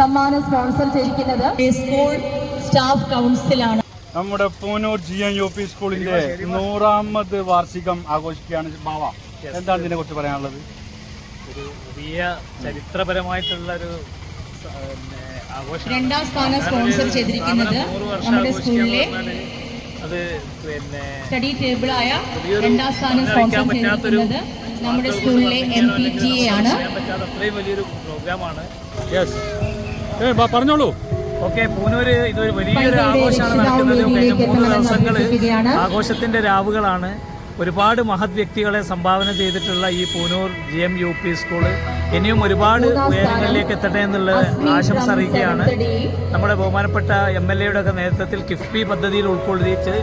സമ്മാനം സ്പോൺസർ ചെയ്തിരിക്കുന്നത് school staff കൗൺസിലാണ്. നമ്മുടെ Poonoor G N U P സ്കൂളിന്റെ നൂറാമത് വാർഷികം ആഘോഷിക്കുകയാണ് ബാവ. എന്താണ് ഇതിനെ കുറിച്ച് പറയാനുള്ളത്? ഒരു വലിയ ചരിത്രപരമായിട്ടുള്ള ഒരു ആഘോഷമാണ്. രണ്ടാം സ്ഥാനം സ്പോൺസർ ചെയ്തിരിക്കുന്നത് നമ്മുടെ സ്കൂളിലെ അത് പിന്നെ സ്റ്റഡി ടേബിളായ ആയ രണ്ടാം സ്ഥാനം സ്പോൺസർ ചെയ്തിരിക്കുന്നത് നമ്മുടെ സ്കൂളിലെ എം പി ടി എ ആണ്. അത്രയും വലിയൊരു പ്രോഗ്രാമാണ് യെസ് ഏ പറഞ്ഞോളൂ. ഓക്കെ പൂനൂര് ഇതൊരു വലിയൊരു ആഘോഷമാണ് നടക്കുന്നത് കഴിഞ്ഞ മൂന്ന് ദിവസങ്ങൾ ദിവസങ്ങൾ ആഘോഷത്തിന്റെ രാവുകളാണ് ഒരുപാട് മഹത് വ്യക്തികളെ സംഭാവന ചെയ്തിട്ടുള്ള ഈ Poonoor G M U P school ഇനിയും ഒരുപാട് ഉയരങ്ങളിലേക്ക് എത്തട്ടെ എന്നുള്ള ആശംസ അറിയിക്കുകയാണ്. നമ്മുടെ ബഹുമാനപ്പെട്ട എം എൽ എയുടെ ഒക്കെ നേതൃത്വത്തിൽ കിഫ്ബി പദ്ധതിയിൽ ഉൾക്കൊള്ളിച്ച്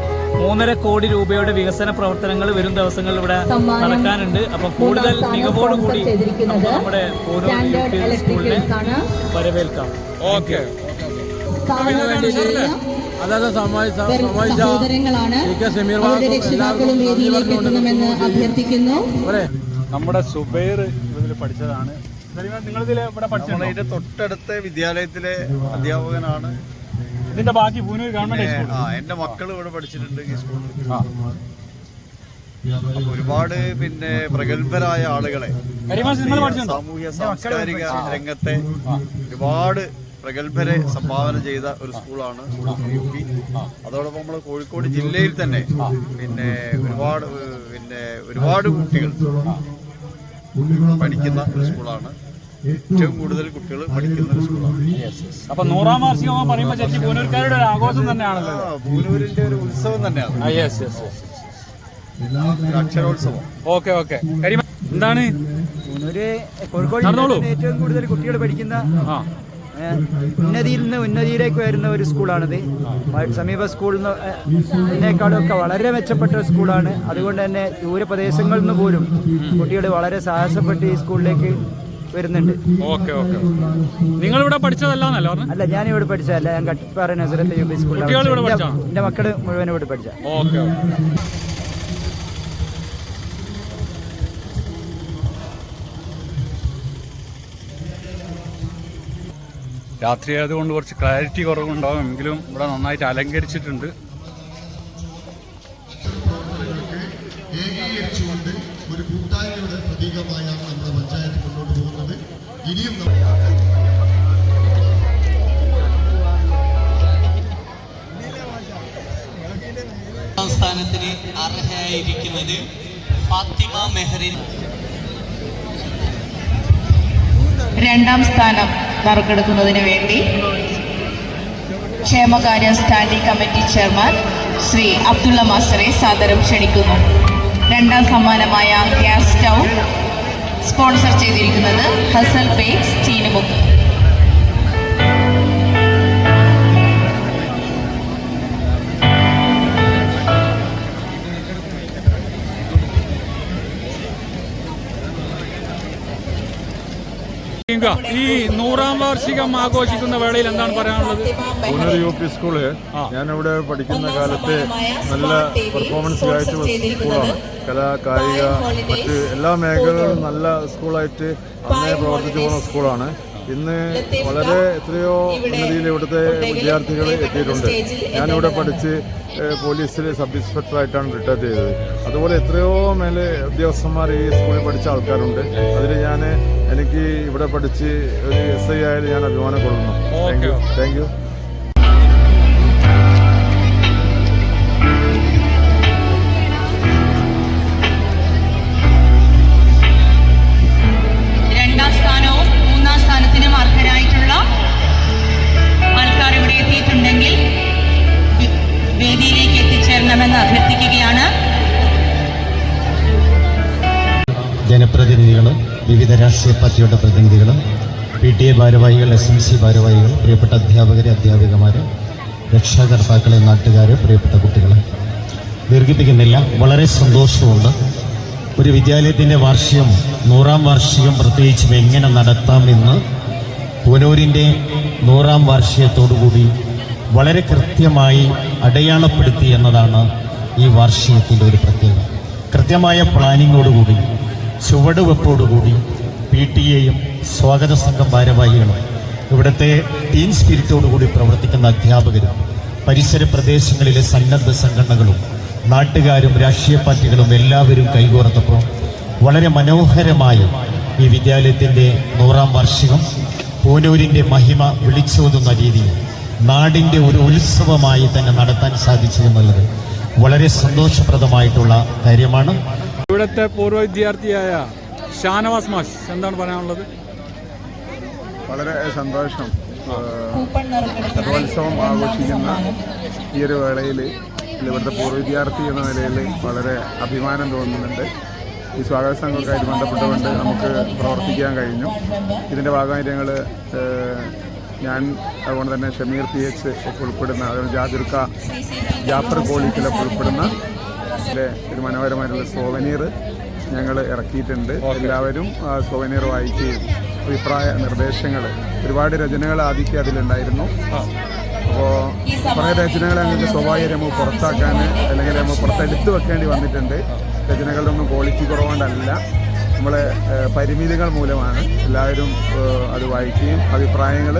മൂന്നര കോടി രൂപയുടെ വികസന പ്രവർത്തനങ്ങൾ വരും ദിവസങ്ങളിൽ ഇവിടെ നടക്കാനുണ്ട്. അപ്പോൾ കൂടുതൽ മികവോടുകൂടി നമുക്ക് നമ്മുടെ പൂനൂർ യു സ്റ്റാൻഡേർഡ് പി സ്കൂളിനെ ആണ്. വരവേൽക്കാം. ഓക്കെ. സമ്മാനിച്ച സഹോദരങ്ങളാണ് ഇ കെ സമീർ അവരുടെ രക്ഷിതാക്കളും വേദിയിലേക്ക് എത്തണമെന്ന് അഭ്യർത്ഥിക്കുന്നു. നമ്മുടെ സുബൈർ ഇതിൽ പഠിച്ചതാണ്. തൊട്ടടുത്ത വിദ്യാലയത്തിലെ അധ്യാപകനാണ്. ഇതിന്റെ ബാക്കി പൂനൂർ ഗവൺമെന്റ് ആ എന്റെ മക്കൾ ഇവിടെ പഠിച്ചിട്ടുണ്ട് ഈ സ്കൂളിൽ. ആ. ഒരുപാട് പിന്നെ പ്രഗത്ഭരായ ആളുകളെ സാമൂഹ്യ സാംസ്കാരിക രംഗത്തെ ഒരുപാട് പ്രഗത്ഭരെ സംഭാവന ചെയ്ത ഒരു സ്കൂളാണ് യു പി അതോടൊപ്പം നമ്മൾ കോഴിക്കോട് ജില്ലയിൽ തന്നെ പിന്നെ ഒരുപാട് പിന്നെ ഒരുപാട് കുട്ടികൾ പഠിക്കുന്ന ഒരു സ്കൂളാണ്. ഏറ്റവും കൂടുതൽ കുട്ടികൾ പഠിക്കുന്ന ഒരു സ്കൂളാണ്. അപ്പൊ നൂറാം വാർഷികം പറയുമ്പോൾ ചേച്ചി പൂനൂർക്കാരുടെ ഒരു ആഘോഷം തന്നെയാണല്ലോ. ആ, പൂനൂരിന്റെ ഒരു ഉത്സവം തന്നെയാണ്. അക്ഷരോത്സവം. Okay okay. എന്താണ്? പൂനൂര് കോഴിക്കോട് ഏറ്റവും കൂടുതൽ കുട്ടികൾ പഠിക്കുന്ന ഉന്നതിയിൽ നിന്ന് ഉന്നതിയിലേക്ക് വരുന്ന ഒരു സ്കൂളാണിത്. സമീപ സ്കൂളിൽ നിന്നേക്കാളും ഒക്കെ വളരെ മെച്ചപ്പെട്ട ഒരു സ്കൂളാണ്. അതുകൊണ്ട് തന്നെ ദൂരപ്രദേശങ്ങളിൽ നിന്ന് പോലും കുട്ടികൾ വളരെ സാഹസപ്പെട്ട് ഈ സ്കൂളിലേക്ക് വരുന്നുണ്ട്. ഓക്കെ ഓക്കെ നിങ്ങൾ ഇവിടെ പഠിച്ചതല്ലാന്നല്ലോ അല്ല ഞാൻ ഇവിടെ പഠിച്ചതല്ല. ഞാൻ കട്ടിപ്പാറ നസുരത്തെ യു പി സ്കൂളിലാണ്? എന്റെ മക്കൾ മുഴുവൻ ഇവിടെ പഠിച്ച ഓക്കെ. രാത്രി ആയതുകൊണ്ട് കുറച്ച് ക്ലാരിറ്റി കുറവുണ്ടാവും. എങ്കിലും ഇവിടെ നന്നായിട്ട് അലങ്കരിച്ചിട്ടുണ്ട്. ഏകീകരിച്ചുകൊണ്ട് ഒരു കൂട്ടായ്മയുടെ പ്രതീകമായാണ് നമ്മുടെ പഞ്ചായത്ത് മുന്നോട്ട് പോകുന്നത്. ഇനിയും നമ്മ- ഒന്നാം സ്ഥാനത്തിന് അർഹയായിരിക്കുന്നത് ഫാത്തിമ മെഹറിൻ. രണ്ടാം സ്ഥാനം. നറുക്കെടുക്കുന്നതിന് വേണ്ടി ക്ഷേമകാര്യ standing committee chairman Shri Abdulla മാസ്റ്ററെ സാദരം ക്ഷണിക്കുന്നു. രണ്ടാം സമ്മാനമായ ഗ്യാസ് സ്റ്റൗ സ്പോൺസർ ചെയ്തിരിക്കുന്നത് ഹസൽ ബേക്സ് ചീനുമുക്ക്. ഈ നൂറാം വാർഷികം ആഘോഷിക്കുന്ന വേളയിൽ എന്താണ് പറയാനുള്ളത്? പൂനൂർ യു പി സ്കൂൾ ഞാനിവിടെ പഠിക്കുന്ന കാലത്ത് നല്ല പെർഫോമൻസ് കാഴ്ച സ്കൂളാണ്. കലാ കായിക മറ്റ് എല്ലാ മേഖലകളിലും നല്ല സ്കൂളായിട്ട് അന്നേ പ്രവർത്തിച്ചു പോകുന്ന സ്കൂളാണ്. ഇന്ന് വളരെ എത്രയോ ഉന്നതിയിൽ ഇവിടുത്തെ വിദ്യാർത്ഥികൾ എത്തിയിട്ടുണ്ട്. ഞാനിവിടെ പഠിച്ച് പോലീസിൽ സബ് ഇൻസ്പെക്ടറായിട്ടാണ് റിട്ടയർ ചെയ്തത്. അതുപോലെ എത്രയോ മേലെ ഉദ്യോഗസ്ഥന്മാർ ഈ സ്കൂളിൽ പഠിച്ച ആൾക്കാരുണ്ട്. അതിൽ ഞാൻ എനിക്ക് ഇവിടെ പഠിച്ച് ഒരു എസ് ഐ ആയാലും ഞാൻ അഭിമാനം കൊള്ളുന്നു. താങ്ക് യു താങ്ക് യു ജനപ്രതിനിധികളും വിവിധ രാഷ്ട്രീയ പാർട്ടിയുടെ പ്രതിനിധികളും പി ടി എ ഭാരവാഹികൾ എസ് എം സി ഭാരവാഹികൾ പ്രിയപ്പെട്ട അധ്യാപകരെ അധ്യാപികമാരെ രക്ഷാകർത്താക്കളെ നാട്ടുകാരെ പ്രിയപ്പെട്ട കുട്ടികളെ. ദീർഘിപ്പിക്കുന്നില്ല. വളരെ സന്തോഷമുണ്ട്. ഒരു വിദ്യാലയത്തിന്റെ വാർഷികം നൂറാം വാർഷികം പ്രത്യേകിച്ചും എങ്ങനെ നടത്താമെന്ന് പൂനൂരിന്റെ നൂറാം വാർഷികത്തോടുകൂടി വളരെ കൃത്യമായി അടയാളപ്പെടുത്തി എന്നതാണ് ഈ വാർഷികത്തിന്റെ ഒരു പ്രത്യേകത. കൃത്യമായ പ്ലാനിങ്ങോടുകൂടി ചുവടുവെപ്പോടുകൂടി പി ടി എയും സ്വാഗത സംഘം ഭാരവാഹികളും ഇവിടുത്തെ ടീം സ്പിരിറ്റോടുകൂടി പ്രവർത്തിക്കുന്ന അധ്യാപകരും പരിസര പ്രദേശങ്ങളിലെ സന്നദ്ധ സംഘടനകളും നാട്ടുകാരും രാഷ്ട്രീയ പാർട്ടികളും എല്ലാവരും കൈകോർത്തപ്പോൾ വളരെ മനോഹരമായി ഈ വിദ്യാലയത്തിന്റെ നൂറാം വാർഷികം പൂനൂരിന്റെ മഹിമ വിളിച്ചോതുന്ന രീതിയിൽ നാടിന്റെ ഒരു ഉത്സവമായി തന്നെ നടത്താൻ സാധിച്ചു എന്നുള്ളത് വളരെ സന്തോഷപ്രദമായിട്ടുള്ള കാര്യമാണ്. ഇവിടുത്തെ പൂർവ വിദ്യാർത്ഥിയായ ഷാനവാസ് മാഷ് എന്താണ് പറയാനുള്ളത്? വളരെ സന്തോഷം കൂപ്പൺ ആഘോഷിക്കുന്ന ഈ ഒരു വേളയിൽ ഇവിടുത്തെ പൂർവ വിദ്യാർത്ഥി എന്ന നിലയിൽ വളരെ അഭിമാനം തോന്നുന്നുണ്ട്. ഈ സ്വാഗത സംഘവുമായിട്ട് ബന്ധപ്പെട്ടുകൊണ്ട് നമുക്ക് പ്രവർത്തിക്കാൻ കഴിഞ്ഞു. ഇതിന്റെ ഭാഗമായിട്ട് ഞങ്ങൾ ഞാൻ അതുകൊണ്ട് തന്നെ ഷമീർ പി എച്ച് ഒക്കെ ഉൾപ്പെടുന്ന ജാതിർക്ക ജാഫർ കോളിക്കിലൊക്കെ ഉൾപ്പെടുന്ന ഒരു മനോഹരമായിട്ടുള്ള സോവനീർ ഞങ്ങൾ ഇറക്കിയിട്ടുണ്ട്. എല്ലാവരും ആ സോവനീർ വായിക്കുകയും അഭിപ്രായ നിർദ്ദേശങ്ങൾ ഒരുപാട് രചനകൾ ആദ്യത്തെ അതിലുണ്ടായിരുന്നു. അപ്പോൾ കുറേ രചനകൾ അങ്ങനെ സ്വാഭാവിക നമുക്ക് പുറത്താക്കാൻ അല്ലെങ്കിൽ നമുക്ക് പുറത്തെടുത്ത് വെക്കേണ്ടി വന്നിട്ടുണ്ട്. രചനകളുടെ ഒന്നും ക്വാളിറ്റി കുറവുകൊണ്ടല്ല. നമ്മളെ പരിമിതികൾ മൂലമാണ് എല്ലാവരും അത് വായിക്കുകയും അഭിപ്രായങ്ങൾ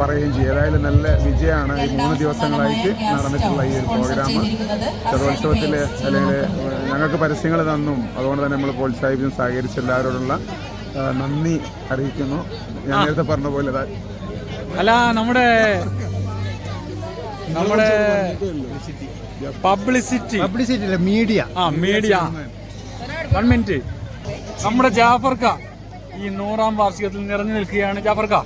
പറയുകയും ചെയ്യും. ഏതായാലും നല്ല വിജയമാണ് ഈ മൂന്ന് ദിവസങ്ങളായിട്ട് നടന്നിട്ടുള്ള ഈ ഒരു പ്രോഗ്രാം. ചതോത്സവത്തിൽ അല്ലെങ്കിൽ ഞങ്ങൾക്ക് പരസ്യങ്ങൾ തന്നും. അതുകൊണ്ട് തന്നെ നമ്മൾ പ്രോത്സാഹിപ്പിച്ചും സഹകരിച്ച എല്ലാവരോടുള്ള നന്ദി അറിയിക്കുന്നു. ഞാൻ നേരത്തെ പറഞ്ഞ പോലെ അല്ല നമ്മുടെ നമ്മുടെ പബ്ലിസിറ്റി. പബ്ലിസിറ്റി അല്ല മീഡിയ. ആ മീഡിയ. വൺ മിനിറ്റ് നമ്മുടെ ജാഫർക്ക ഈ നൂറാം വാർഷികത്തിൽ നിറഞ്ഞു നിൽക്കുകയാണ്. ജാഫർക്ക.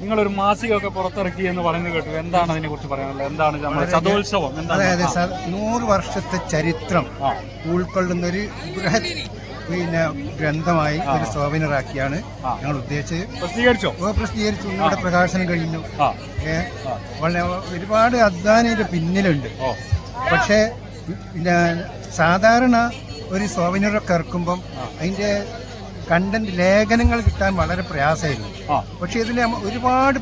നിങ്ങളൊരു മാസികയൊക്കെ പുറത്തിറക്കി എന്ന് പറഞ്ഞു കേട്ടു. എന്താണ് അതിനെ കുറിച്ച് പറയാനുള്ളത്? എന്താണ് നമ്മുടെ ചതോത്സവം? അതായത് സ- നൂറ് വർഷത്തെ ചരിത്രം. ഉൾക്കൊള്ളുന്ന ഒരു പിന്നെ ഗ്രന്ഥമായി ഒരു സോവനറാക്കിയാണ് ഞങ്ങൾ ഉദ്ദേശിച്ചത്. പ്രസിദ്ധീകരിച്ചോ? പ്രസിദ്ധീകരിച്ചു. ഇവിടെ പ്രകാശനം കഴിഞ്ഞു. വളരെ ഒരുപാട് അധ്വാനം പിന്നിലുണ്ട്. പക്ഷേ പിന്നെ സാധാരണ ഒരു സോവനറൊക്കെ ഇറക്കുമ്പം അതിന്റെ കണ്ടന്റ് ലേഖനങ്ങൾ കിട്ടാൻ വളരെ പ്രയാസമായിരുന്നു. പക്ഷേ ഇതിന് ഒരുപാട്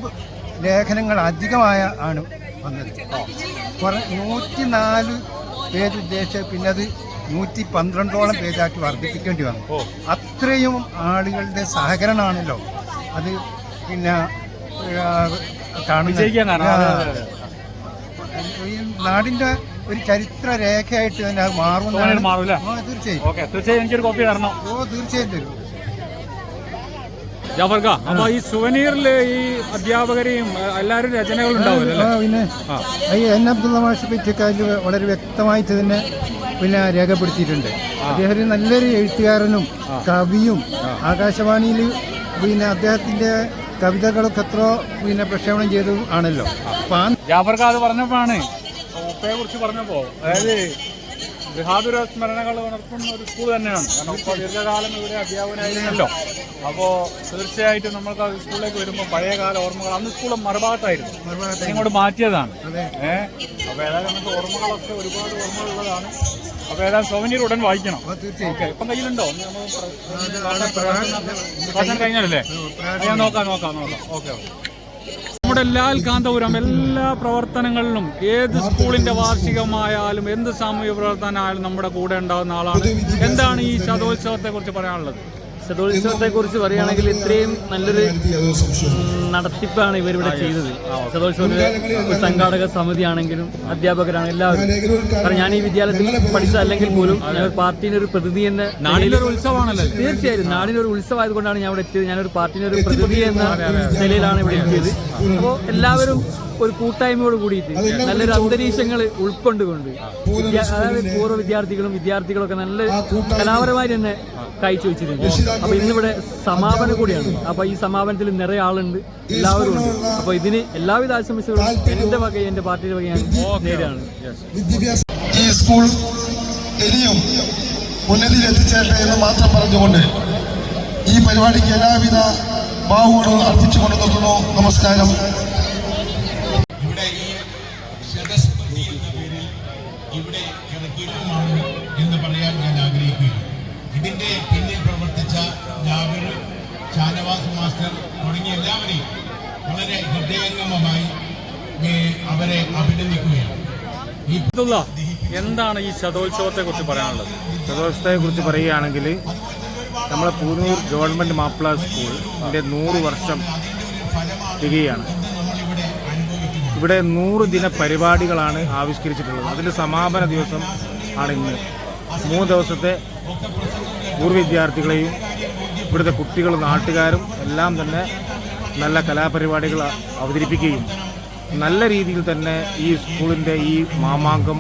ലേഖനങ്ങൾ അധികമായ ആണ് വന്നത്. കുറെ നൂറ്റി നാല് പേജ് ഉദ്ദേശിച്ച് പിന്നെ അത് നൂറ്റി പന്ത്രണ്ടോളം പേജാക്കി വർദ്ധിപ്പിക്കേണ്ടി വന്നു. അത്രയും ആളുകളുടെ സഹകരണമാണല്ലോ അത് പിന്നെ കാണുന്നത്. ഈ നാടിന്റെ ഒരു ചരിത്ര രേഖയായിട്ട് തന്നെ അത് മാറും തീർച്ചയായും. ഓ തീർച്ചയായും തരും. ജാഫർക്ക അപ്പൊ ഈ സുവനീറിൽ ഈ അധ്യാപകരെയും എല്ലാവരും രചനകൾ ഉണ്ടാവുമല്ലോ പിന്നെ. ഈ എൻ അബ്ദുള്ള മാഷ് പറ്റിയക്കാരിൽ വളരെ വ്യക്തമായിട്ട് തന്നെ പിന്നെ രേഖപ്പെടുത്തിയിട്ടുണ്ട്. അദ്ദേഹം നല്ലൊരു എഴുത്തുകാരനും കവിയും ആകാശവാണിയിൽ പിന്നെ അദ്ദേഹത്തിന്റെ കവിതകളൊക്കെ എത്ര പിന്നെ പ്രക്ഷേപണം ചെയ്തു ആണല്ലോ. ജാഫർക്ക അത് പറഞ്ഞപ്പോഴാണ് കുറിച്ച് പറഞ്ഞപ്പോ അതായത് ഗൃഹാതുര സ്മരണകൾ ഉണർത്തുന്ന ഒരു സ്കൂൾ തന്നെയാണ്. കാരണം ഇപ്പോൾ ദീർഘകാലം ഇവിടെ അധ്യാപകനായിരുന്നല്ലോ. അപ്പോൾ തീർച്ചയായിട്ടും നമ്മൾക്ക് ആ സ്കൂളിലേക്ക് വരുമ്പോൾ പഴയകാല ഓർമ്മകൾ അന്ന് സ്കൂൾ മറുഭാഗത്തായിരുന്നു. ഇങ്ങോട്ട് മാറ്റിയതാണ്. ഏഹ് അപ്പോൾ ഏതായാലും നമുക്ക് ഓർമ്മകളൊക്കെ ഒരുപാട് ഓർമ്മകളുള്ളതാണ്. അപ്പോൾ ഏതായാലും സൗമനീർ ഉടൻ വായിക്കണം. ഓക്കെ. ഇപ്പം കയ്യിലുണ്ടോ? പ്രകാശനം കഴിഞ്ഞാലല്ലേ? ഞാൻ നോക്കാം നോക്കാം നോക്കാം. Okay okay. നമ്മുടെ ലാൽ കാന്തപുരം എല്ലാ പ്രവർത്തനങ്ങളിലും ഏത് സ്കൂളിന്റെ വാർഷികമായാലും എന്ത് സാമൂഹ്യ പ്രവർത്തനമായാലും നമ്മുടെ കൂടെ ഉണ്ടാകുന്ന ആളാണ്. എന്താണ് ഈ ശതോത്സവത്തെ കുറിച്ച് പറയാനുള്ളത്? ശതോത്സവത്തെ കുറിച്ച് പറയുകയാണെങ്കിൽ ഇത്രയും നല്ലൊരു നടത്തിപ്പാണ് ഇവരിവിടെ ചെയ്തത്. ശതോത്സവത്തിലെ സംഘാടക സമിതി ആണെങ്കിലും അധ്യാപകരാണ് എല്ലാവരും. കാരണം ഞാൻ ഈ വിദ്യാലയത്തിൽ പഠിച്ച അല്ലെങ്കിൽ പോലും ഞാൻ ഒരു പാർട്ടിയുടെ ഒരു പ്രതിനിധി എന്ന നാടിന്റെ ഒരു ഉത്സവമാണല്ലോ തീർച്ചയായും നാടിനൊരു ഒരു ഉത്സവമായതുകൊണ്ടാണ് ഞാൻ ഇവിടെ എത്തിയത്. ഞാനൊരു പാർട്ടിയുടെ ഒരു പ്രതിനിധി എന്ന നിലയിലാണ് ഇവിടെ എത്തിയത്. അപ്പോൾ എല്ലാവരും ഒരു കൂട്ടായ്മയോട് കൂടിയിട്ട് നല്ലൊരു അന്തരീക്ഷങ്ങൾ ഉൾക്കൊണ്ടുകൊണ്ട് അതായത് പൂർവ വിദ്യാർത്ഥികളും വിദ്യാർത്ഥികളൊക്കെ നല്ല കലാപരമായി തന്നെ കാഴ്ചവെച്ചിരുന്നു അപ്പൊ ഇന്നിവിടെ സമാപനം കൂടിയാണ്. അപ്പൊ ഈ സമാപനത്തിൽ നിറയെ ആളുണ്ട് എല്ലാവരും ഉണ്ട്. അപ്പൊ ഇതിന് എല്ലാവിധ ആശംസകളും എന്റെ വക എന്റെ പാർട്ടിയുടെ വക ഞാൻ നേരാണ് ഈ സ്കൂൾ ഇനിയും ഉന്നതിയിൽ എത്തിച്ചേരട്ടെ എന്ന് മാത്രം പറഞ്ഞുകൊണ്ട് ഈ പരിപാടിക്ക് എല്ലാവിധ ഭാവുകളും അർപ്പിച്ചുകൊണ്ട് നിർത്തുന്നു നമസ്കാരം. ഇവിടെ ഈ ശതസ്മൃതി എന്ന പേരിൽ ഇവിടെ എന്ന് പറയാൻ ഞാൻ ആഗ്രഹിക്കുകയാണ്. ഇതിന്റെ പിന്നിൽ പ്രവർത്തിച്ച ജാബിർ ഷാനവാസ് മാസ്റ്റർ തുടങ്ങിയ എല്ലാവരെയും വളരെ ഹൃദയംഗമമായി അവരെ അഭിനന്ദിക്കുകയാണ്. എന്താണ് ഈ ശതോത്സവത്തെ കുറിച്ച് പറയാനുള്ളത്? ശതോത്സവത്തെ കുറിച്ച് പറയുകയാണെങ്കിൽ നമ്മളെ പൂനൂർ ഗവൺമെന്റ് മാപ്പിള സ്കൂളിന്റെ നൂറ് വർഷം തികയാണ്. ഇവിടെ നൂറ് ദിന പരിപാടികളാണ് ആവിഷ്കരിച്ചിട്ടുള്ളത്. അതിന്റെ സമാപന ദിവസം ആണ് ഇന്ന്. മൂന്ന് ദിവസത്തെ പൂർവ വിദ്യാർത്ഥികളെയും ഇവിടുത്തെ കുട്ടികളും നാട്ടുകാരും എല്ലാം തന്നെ നല്ല കലാപരിപാടികൾ അവതരിപ്പിക്കുകയും നല്ല രീതിയിൽ തന്നെ ഈ സ്കൂളിന്റെ ഈ മാമാങ്കം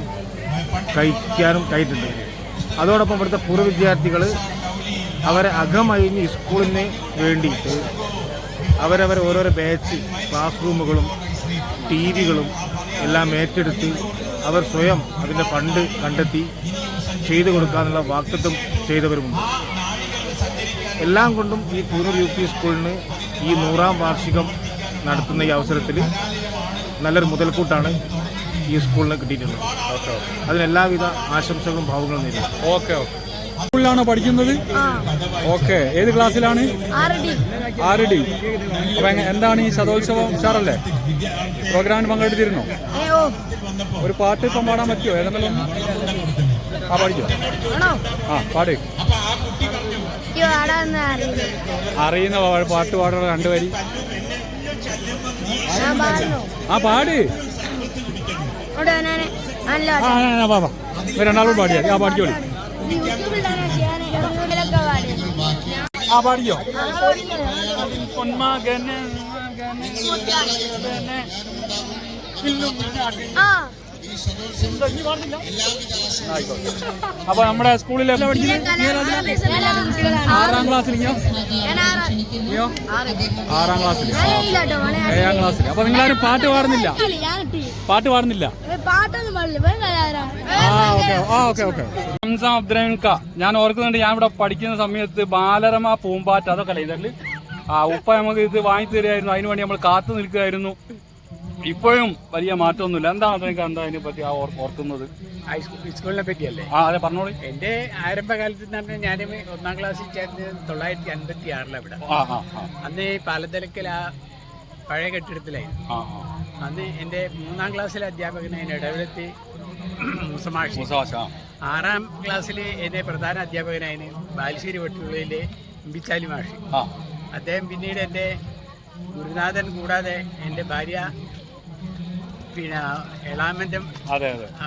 കഴിക്കാനും കഴിയിട്ടുണ്ട്. അതോടൊപ്പം ഇവിടുത്തെ പൂർവ വിദ്യാർത്ഥികൾ അവരെ അകമഴിഞ്ഞ് സ്കൂളിന് വേണ്ടിയിട്ട് അവരവർ ഓരോരോ ബാച്ച് ക്ലാസ് റൂമുകളും ടി വികളും എല്ലാം ഏറ്റെടുത്ത് അവർ സ്വയം അതിന്റെ ഫണ്ട് കണ്ടെത്തി ചെയ്തു കൊടുക്കാനുള്ള വാക്തത്വം ചെയ്തവരുമുണ്ട്. എല്ലാം കൊണ്ടും ഈ കൂനൂർ യു പി സ്കൂളിന് ഈ നൂറാം വാർഷികം നടത്തുന്ന ഈ അവസരത്തിൽ നല്ലൊരു മുതൽക്കൂട്ടാണ് ഈ സ്കൂളിന് കിട്ടിയിട്ടുള്ളത്. അതിനെല്ലാവിധ ആശംസകളും ഭാവങ്ങളും നേരിടും ഓക്കെ ഓക്കെ. സ്കൂളിലാണോ പഠിക്കുന്നത്? ഓക്കെ. ഏത് ക്ലാസ്സിലാണ്? ആറ് ഡി. അപ്പൊ എന്താണ് ഈ ശതോത്സവം ഉഷാറല്ലേ? പ്രോഗ്രാമിന് പങ്കെടുത്തിരുന്നോ? ഒരു പാട്ട് ഇപ്പം പാടാൻ പറ്റുമോ ഏതെങ്കിലും? ആ പഠിക്കോ ആ പാട്. അറിയുന്ന പാട്ട് പാടുന്ന രണ്ടുപേരി ആ പാട്. ആ പാടിയാ ആ, ആ. പൊന്മകന് അപ്പൊ നമ്മുടെ സ്കൂളിൽ എല്ലാം പഠിക്കുന്നത് ആറാം ക്ലാസ്സിൽ അയ്യോ ആറാം. ക്ലാസ്സിൽ ഏഴാം ക്ലാസ്സിൽ. അപ്പൊ നിങ്ങളാരും പാട്ട് പാടുന്നില്ല? പാട്ട് പാടുന്നില്ല? പാട്ടൊന്നും അബ്ദുറഹിൻക ഞാൻ ഓർക്കുന്നുണ്ട് ഞാൻ ഇവിടെ പഠിക്കുന്ന സമയത്ത് ബാലരമ പൂമ്പാറ്റ അതൊക്കെ അല്ലേ ഇതല്ലേ ആ ഉപ്പ നമുക്ക് ഇത് വാങ്ങി തരുമായിരുന്നു അതിനു വേണ്ടി നമ്മൾ കാത്തു നിൽക്കുകയായിരുന്നു. ഇപ്പോഴും വലിയ മാറ്റമൊന്നുമില്ല. എന്താണ് അതെനിക്ക് എന്താ അതിനെ പറ്റി ആ ഓർ- ഓർക്കുന്നത്? സ്കൂളിനെ പറ്റിയല്ലേ? ആ അതെ പറഞ്ഞോളൂ. എന്റെ ആരംഭകാലത്ത് എന്ന് പറഞ്ഞാൽ ഞാൻ ഒന്നാം ക്ലാസ്സിൽ ചേർന്ന് തൊള്ളായിരത്തി അൻപത്തി ആറിലാണ് ഇവിടെ അന്ന് പാലത്തലക്കൽ ആ പഴയ കെട്ടിടത്തിലായിരുന്നു. അന്ന് എന്റെ മൂന്നാം ക്ലാസ്സിലെ അധ്യാപകനെ എന്നെ മുസമാഷി. മുസമാഷ ആറാം ക്ലാസ്സിൽ എന്റെ പ്രധാന അധ്യാപകനായ ബാലുശ്ശേരി വെട്ടുള്ളിയിലെ ഇമ്പിച്ചാലി മാഷി. അദ്ദേഹം പിന്നീട് എന്റെ ഗുരുനാഥൻ കൂടാതെ എന്റെ ഭാര്യ പിന്നെ എളാമന്റെ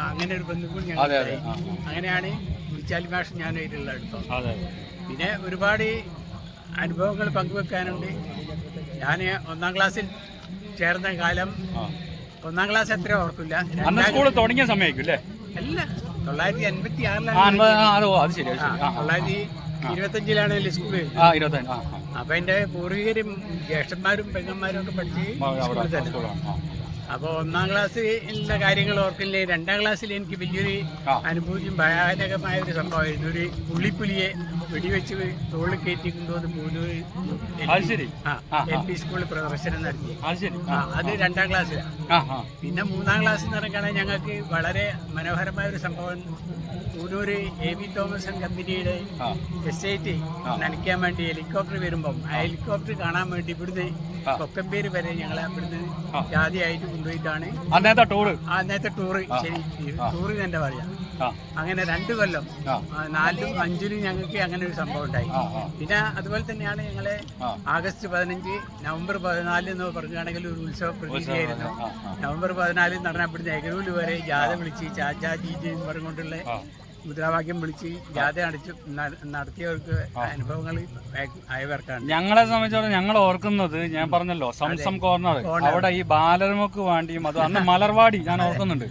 അങ്ങനെ ഒരു ബന്ധു ആ. അങ്ങനെയാണ് ഇമ്പിച്ചാലി മാഷ് ഞാനായിട്ടുള്ള അടുപ്പം പിന്നെ ഒരുപാട് അനുഭവങ്ങൾ പങ്കുവെക്കാനുണ്ട്. ഞാൻ ഒന്നാം ക്ലാസ്സിൽ ചേർന്ന കാലം ഒന്നാം ക്ലാസ് എത്ര ഓർക്കില്ല. അന്ന് സ്കൂൾ തുടങ്ങിയ സമയമായിരിക്കും അല്ലേ? അല്ല തൊള്ളായിരത്തി എൺപത്തി ആറിലാണ് അത് ശരി. തൊള്ളായിരത്തി ഇരുപത്തഞ്ചിലാണ് ആ. അപ്പൊ എന്റെ പൂർവികരും ജ്യേഷ്ഠന്മാരും പെങ്ങന്മാരും ഒക്കെ പഠിച്ച് അപ്പോൾ ഒന്നാം ക്ലാസ്സിലെ കാര്യങ്ങൾ ഓർക്കില്ലേ? രണ്ടാം ക്ലാസ്സിൽ എനിക്ക് വലിയൊരു. അനുഭൂതിയും ഭയാനകമായ ഒരു സംഭവമായിരുന്നു. ഒരു പുള്ളിപ്പുലിയെ വെടിവെച്ച് തോളിൽ കയറ്റി കൊണ്ടുവന്ന് പൂനൂർ അത് ശരി. ആ ആ, എൽ. പി സ്കൂളിൽ പ്രദർശനം നടത്തി അത് രണ്ടാം ക്ലാസ്സിലാണ് പിന്നെ മൂന്നാം ക്ലാസ് നടക്കണേ ഞങ്ങൾക്ക് വളരെ മനോഹരമായ ഒരു സംഭവം Poonoor A V Thomas and കമ്പനിയുടെ. എസ്റ്റേറ്റ്. നനയ്ക്കാൻ വേണ്ടി ഹെലികോപ്റ്റർ വരുമ്പം ആ ഹെലികോപ്റ്റർ കാണാൻ വേണ്ടി ഇവിടുന്ന്. കൊക്കമ്പേര് വരെ ഞങ്ങൾ അവിടുന്ന്. ജാതിയായിട്ട് കൊണ്ടുപോയിട്ടാണ് അന്നത്തെ ടൂറ് ആ നേരത്തെ ടൂറ് ശരി. ടൂറ് തന്നെ പറയാം അങ്ങനെ രണ്ടു കൊല്ലം നാലിലും അഞ്ചിലും ഞങ്ങൾക്ക് അങ്ങനെ ഒരു സംഭവം ഉണ്ടായി. പിന്നെ അതുപോലെ തന്നെയാണ് ഞങ്ങളെ. ആഗസ്റ്റ് പതിനഞ്ച് നവംബർ പതിനാല് എന്ന് പറയുകയാണെങ്കിൽ ഒരു ഉത്സവ ആ. നവംബർ പതിനാലിൽ നടന്ന അപ്പോഴത്തെ എഗരൂൽ വരെ ജാഥ വിളിച്ച് ചാച്ചാ ജീജി എന്ന് പറഞ്ഞുകൊണ്ടുള്ള. മുദ്രാവാക്യം വിളിച്ച് ജാഥ അടിച്ച് നടത്തിയവർക്ക് അനുഭവങ്ങൾ അയവർക്കാണ് ഞങ്ങളെ സംബന്ധിച്ചോളം ഞങ്ങൾ ഓർക്കുന്നത് ഞാൻ പറഞ്ഞല്ലോ സംസം കോർണർ. അവിടെ ഈ ബാലരമക്ക് വേണ്ടിയും അത് അന്ന് മലർവാടി ഞാൻ ഓർക്കുന്നുണ്ട്.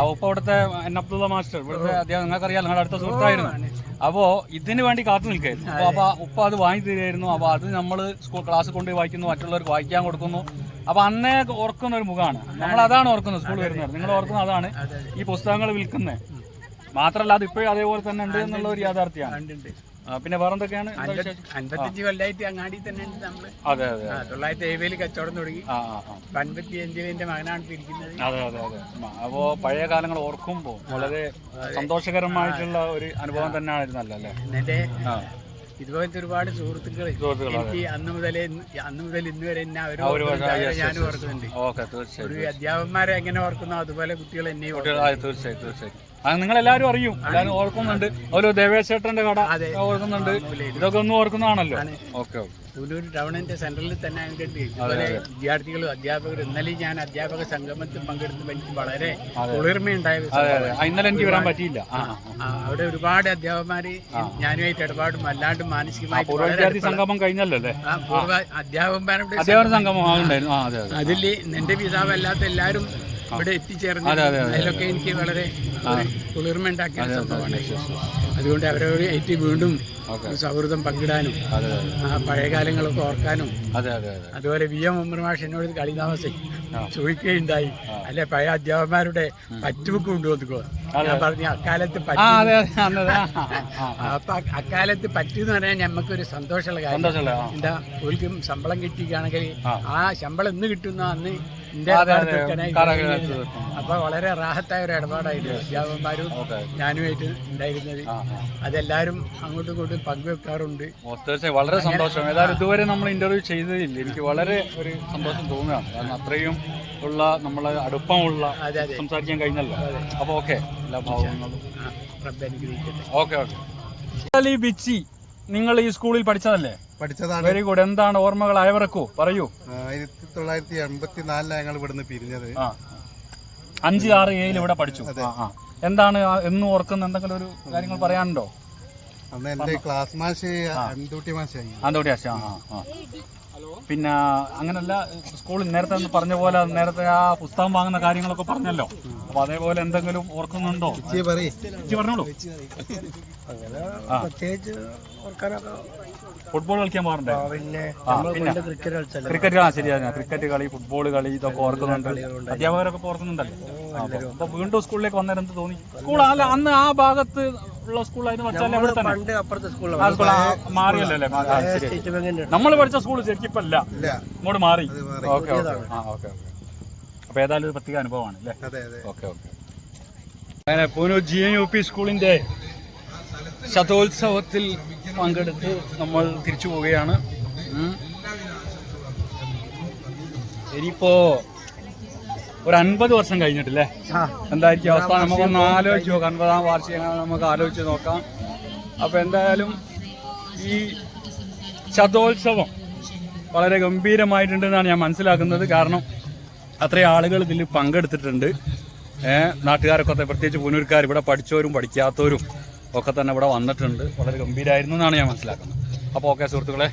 അപ്പൊ ഇപ്പൊ ഇവിടുത്തെ എൻ അബ്ദുള്ള മാസ്റ്റർ ഇവിടുത്തെ അദ്ദേഹം നിങ്ങൾക്കറിയാം നിങ്ങളുടെ അടുത്ത സുഹൃത്തായിരുന്നു. അപ്പോ ഇതിന് വേണ്ടി കാത്തു നിൽക്കായിരുന്നു. അപ്പൊ ഉപ്പ അത് വാങ്ങി തരുമായിരുന്നു അപ്പൊ അത് നമ്മൾ സ്കൂൾ ക്ലാസ് കൊണ്ട് വായിക്കുന്നു മറ്റുള്ളവർക്ക് വായിക്കാൻ കൊടുക്കുന്നു. അപ്പൊ അന്നേ ഓർക്കുന്ന ഒരു മുഖമാണ്. നമ്മൾ അതാണ് ഓർക്കുന്നത് സ്കൂൾ വരുന്നത് നിങ്ങൾ ഓർക്കുന്നത് അതാണ് ഈ പുസ്തകങ്ങൾ വിൽക്കുന്നത് മാത്രല്ല അത് ഇപ്പോഴും അതേപോലെ തന്നെ ഉണ്ട് എന്നുള്ള ഒരു യാഥാർത്ഥ്യമാണ്. പിന്നെ വേറെന്തൊക്കെയാണ് എന്തൊക്കെയാണ്? അൻപത്തഞ്ച് കൊല്ലമായിട്ട് അങ്ങാടി തന്നെ ഉണ്ട് നമ്മൾ. അതെ അതെ തൊള്ളായിരത്തി എഴുപതിൽ കച്ചവടം തുടങ്ങി. അൻപത്തി അഞ്ചിൽ എന്റെ മകനാണ് ഇപ്പൊ അതെ അതെ അതെ. അപ്പോ പഴയ കാലങ്ങൾ ഓർക്കുമ്പോൾ വളരെ സന്തോഷകരമായിട്ടുള്ള ഒരു അനുഭവം തന്നെയായിരുന്നല്ലോ അല്ലേ എന്റെ ഇതുപോലത്തെ ഒരുപാട് സുഹൃത്തുക്കൾ എനിക്ക് അന്ന് മുതലേ അന്ന് മുതൽ ഇന്ന് വരെ എന്നെ അവരോട് yes. ഓർക്കുന്നുണ്ട്. ഒരു അധ്യാപകന്മാരെ എങ്ങനെ ഓർക്കുന്നോ അതുപോലെ കുട്ടികൾ എന്നെ തീർച്ചയായും തീർച്ചയായും. അത് നിങ്ങളെല്ലാവരും അറിയും. എല്ലാവരും ഓർക്കുന്നുണ്ട്. അതുപോലെ ദേവേശേട്ടന്റെ കട ഓർക്കുന്നുണ്ട്. ഇതൊക്കെ ഒന്നും ഓർക്കുന്നതാണല്ലോ. Okay okay. പുനൂർ ടൗണിന്റെ സെന്ററിൽ തന്നെ അതുപോലെ വിദ്യാർത്ഥികളും അധ്യാപകരും ഇന്നലെ ഞാൻ അധ്യാപക സംഗമത്തിൽ പങ്കെടുത്തപ്പോൾ എനിക്ക് വളരെ കുളിർമയുണ്ടായിരുന്നു ഒരു ഇന്നലെ എനിക്ക് വരാൻ പറ്റിയില്ല. അവിടെ ഒരുപാട് അധ്യാപകന്മാര് ഞാനുമായിട്ട് ഇടപാടും അല്ലാണ്ട് മാനസികമായി സംഗമം കഴിഞ്ഞല്ലോ അല്ലേ? പൂർവ അധ്യാപകന്മാരുടെ അധ്യാപക സംഗമം. ആ, ഉണ്ടായിരുന്നു അതെ അതെ. അതിൽ നിന്റെ പിതാവ് അല്ലാത്ത എല്ലാവരും ഇവിടെ എത്തിച്ചേർന്നു അതെ, അതെ, അതെ. അതിലൊക്കെ എനിക്ക് വളരെ ഒരു കുളിർമ ഉണ്ടാക്കിയ സംഭവമാണ്. അതുകൊണ്ട് അവരോട് ഏറ്റി വീണ്ടും സൗഹൃദം പങ്കിടാനും ആ പഴയ കാലങ്ങളൊക്കെ ഓർക്കാനും അതെ അതെ അതെ. അതുപോലെ വി എം ഉമ്മർ മാഷ് എന്നോട് കളിതാമസേ ചോദിക്കുകയുണ്ടായി. അല്ലെ പഴയ അധ്യാപകന്മാരുടെ പറ്റുബുക്ക് കൊണ്ടുവന്നിക്കോ ഞാൻ പറഞ്ഞു അക്കാലത്ത്. അപ്പൊ അക്കാലത്ത് പറ്റൂന്ന് പറഞ്ഞാൽ ഞമ്മക്കൊരു സന്തോഷമുള്ള കാര്യം. എന്താ ഒരിക്കലും ശമ്പളം കിട്ടിയാണെങ്കിൽ ആ. ശമ്പളം എന്ന് കിട്ടുന്ന അന്ന് അപ്പൊ വളരെ റാഹത്തായ ഒരു ഇടപാടായിരുന്നു അധ്യാപകന്മാരും ഞാനുമായിട്ട് ഉണ്ടായിരുന്നത്. അതെല്ലാരും അങ്ങോട്ടും ഇങ്ങോട്ടും പങ്കുവെക്കാറുണ്ട്. തീർച്ചയായും വളരെ സന്തോഷം. ഏതായാലും ഇതുവരെ നമ്മൾ ഇന്റർവ്യൂ ചെയ്തതില്ല. എനിക്ക് വളരെ ഒരു സന്തോഷം തോന്നുകയാണ്. കാരണം അത്രയും ഉള്ള നമ്മളെ അടുപ്പമുള്ള. സംസാരിക്കാൻ കഴിഞ്ഞല്ലോ. അപ്പൊ ഓക്കെ എല്ലാ ഭാവങ്ങളും ഓക്കെ ഓക്കെ ബിച്ചി നിങ്ങൾ ഈ സ്കൂളിൽ പഠിച്ചതല്ലേ? പഠിച്ചതാണ്. വെരി ഗുഡ് എന്താണ് ഓർമ്മകൾ അയവിറക്കൂ? പറയൂ. ആയിരത്തി തൊള്ളായിരത്തി എൺപത്തി നാലിലാണ് ഞങ്ങൾ ഇവിടുന്ന് പിരിഞ്ഞത്. ആ. അഞ്ച് ആറ് ഏഴിൽ ഇവിടെ പഠിച്ചു. ആ ആ. എന്താണ് ആ എന്നും ഓർക്കുന്ന എന്തെങ്കിലും ഒരു കാര്യങ്ങൾ പറയാനുണ്ടോ? അന്ന് എന്റെ ക്ലാസ് മാഷ് അന്തൂട്ടി മാഷായി. അന്തോട്ടി ആശ ആ ആ. പിന്നെ അങ്ങനല്ല സ്കൂളിൽ നേരത്തെ ഒന്ന് പറഞ്ഞ പോലെ നേരത്തെ ആ പുസ്തകം വാങ്ങുന്ന കാര്യങ്ങളൊക്കെ പറഞ്ഞല്ലോ. അപ്പൊ അതേപോലെ എന്തെങ്കിലും ഓർക്കുന്നുണ്ടോ? പറഞ്ഞോളൂ. ഫുട്ബോൾ കളിക്കാൻ പിന്നെ ക്രിക്കറ്റ് ആ ശരിയാണ് ക്രിക്കറ്റ് കളി ഫുട്ബോൾ കളി ഇതൊക്കെ ഓർക്കുന്നുണ്ട്. അധ്യാപകരൊക്കെ ഓർക്കുന്നുണ്ടല്ലോ. അപ്പൊ വീണ്ടും സ്കൂളിലേക്ക് വന്നേരം എന്ത് തോന്നി. സ്കൂൾ അല്ല അന്ന് ആ ഭാഗത്ത് ഉള്ള സ്കൂളായിരുന്നു വെച്ചാൽ അവിടെ തന്നെ. പണ്ട് അപ്പുറത്തെ ആ സ്കൂൾ മാറിയല്ലോ അല്ലേ. ആ, ശരി. സ്റ്റേറ്റ് ബാങ്കിന്റെ നമ്മൾ പഠിച്ച സ്കൂൾ ശരിക്കും ഇപ്പൊ അല്ല ഇങ്ങോട്ട് മാറി. Okay okay. ആ ഓക്കെ ഓക്കെ. അപ്പൊ ഏതായാലും ഒരു പ്രത്യേക അനുഭവമാണ് അല്ലേ? അതെ അതെ. Okay okay. അങ്ങനെ Poonoor G N U P സ്കൂളിന്റെ ശതോത്സവത്തിൽ പങ്കെടുത്ത് നമ്മൾ തിരിച്ചു പോവുകയാണ്. ഉം. ഇനിയിപ്പോ ഒരു അൻപത് വർഷം കഴിഞ്ഞിട്ടില്ലേ? എന്തായിരിക്കും അവസ്ഥ? നമുക്കൊന്ന് ആലോചിച്ച് നോക്കാം. അൻപതാം വാർഷികം നമുക്ക് ആലോചിച്ച് നോക്കാം. അപ്പൊ എന്തായാലും ഈ ശതോത്സവം വളരെ ഗംഭീരമായിട്ടുണ്ടെന്നാണ് ഞാൻ മനസ്സിലാക്കുന്നത്. കാരണം അത്രയും ആളുകൾ ഇതിൽ പങ്കെടുത്തിട്ടുണ്ട്. ഏഹ് നാട്ടുകാരൊക്കെ പ്രത്യേകിച്ച് പുനൂർക്കാർ ഇവിടെ പഠിച്ചവരും പഠിക്കാത്തവരും ഒക്കെ തന്നെ ഇവിടെ വന്നിട്ടുണ്ട്. വളരെ ഗംഭീരമായിരുന്നു എന്നാണ് ഞാൻ മനസ്സിലാക്കുന്നത്. അപ്പോൾ ഓക്കെ സുഹൃത്തുക്കളെ